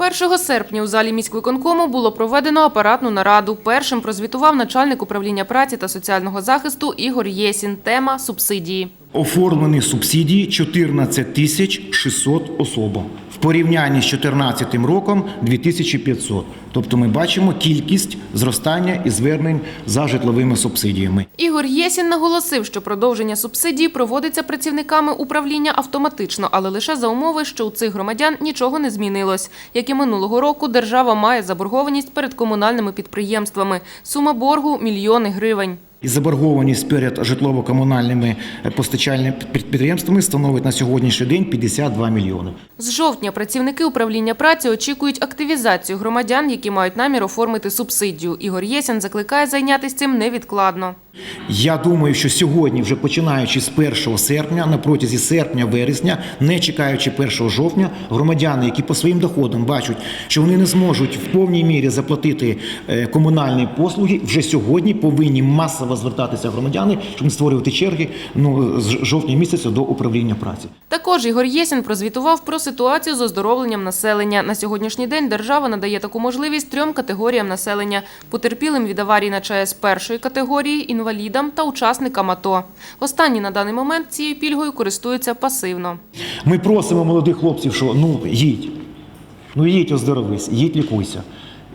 1 серпня у залі міськвиконкому було проведено апаратну нараду. Першим прозвітував начальник управління праці та соціального захисту Ігор Єсін. Тема субсидії. Оформлені субсидії 14 тисяч 600 особам. Порівнянні з 2014 роком 2500. Тобто ми бачимо кількість зростання і звернень за житловими субсидіями. Ігор Єсін наголосив, що продовження субсидії проводиться працівниками управління автоматично, але лише за умови, що у цих громадян нічого не змінилось. Як і минулого року, держава має заборгованість перед комунальними підприємствами. Сума боргу – мільйони гривень. І заборгованість перед житлово-комунальними постачальними підприємствами становить на сьогоднішній день 52 мільйони. З жовтня працівники управління праці очікують активізацію громадян, які мають намір оформити субсидію. Ігор Єсін закликає зайнятися цим невідкладно. Я думаю, що сьогодні, вже починаючи з 1 серпня, на протязі серпня-вересня, не чекаючи 1 жовтня, громадяни, які по своїм доходам бачать, що вони не зможуть в повній мірі заплатити е, комунальні послуги, вже сьогодні повинні масово звертатися громадяни, щоб не створювати черги ну, з жовтня місяця до управління праці. Також Ігор Єсін прозвітував про ситуацію з оздоровленням населення. На сьогоднішній день держава надає таку можливість трьом категоріям населення – потерпілим від аварії на ЧАЕС першої категорії, інвалідам та учасникам АТО. Останні на даний момент цією пільгою користуються пасивно. Ми просимо молодих хлопців, що ну їдь, ну їдь, оздоровись, їдь, лікуйся.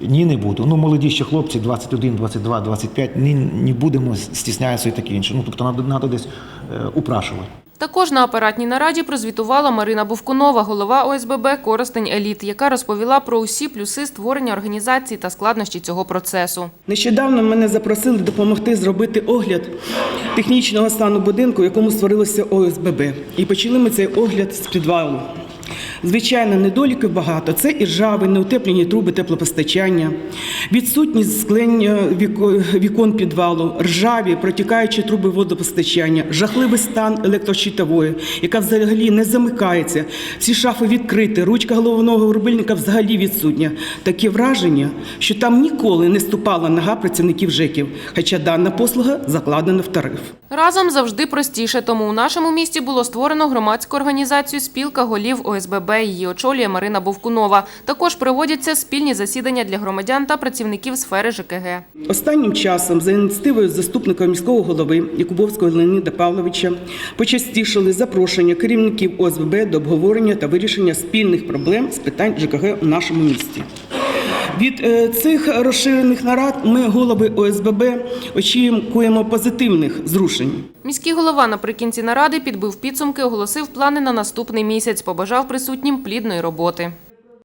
Ні, не буду. Ну, молоді ще хлопці, 21, 22, 25, ні, не будемо стіснятися і таке інше. Ну, тобто, треба, треба десь е, упрашувати. Також на апаратній нараді прозвітувала Марина Бувкунова, голова ОСББ «Коростень Еліт», яка розповіла про усі плюси створення організації та складнощі цього процесу. Нещодавно мене запросили допомогти зробити огляд технічного стану будинку, в якому створилося ОСББ. І почали ми цей огляд з підвалу. Звичайно, недоліків багато. Це і ржави, неутеплені труби теплопостачання, відсутність віко- вікон підвалу, ржаві, протікаючі труби водопостачання, жахливий стан електрощитової, яка взагалі не замикається. Всі шафи відкриті, ручка головного рубильника взагалі відсутня. Таке враження, що там ніколи не ступала нога працівників ЖЕКів, хоча дана послуга закладена в тариф. Разом завжди простіше, тому у нашому місті було створено громадську організацію «Спілка голів ОСББ». Її очолює Марина Бовкунова. Також проводяться спільні засідання для громадян та працівників сфери ЖКГ. Останнім часом, за ініціативою заступника міського голови Якубовського Леоніда Павловича, почастішили запрошення керівників ОСББ до обговорення та вирішення спільних проблем з питань ЖКГ у нашому місті. Від е, цих розширених нарад ми, голови ОСББ, очікуємо позитивних зрушень. Міський голова наприкінці наради підбив підсумки, оголосив плани на наступний місяць, побажав присутнім плідної роботи.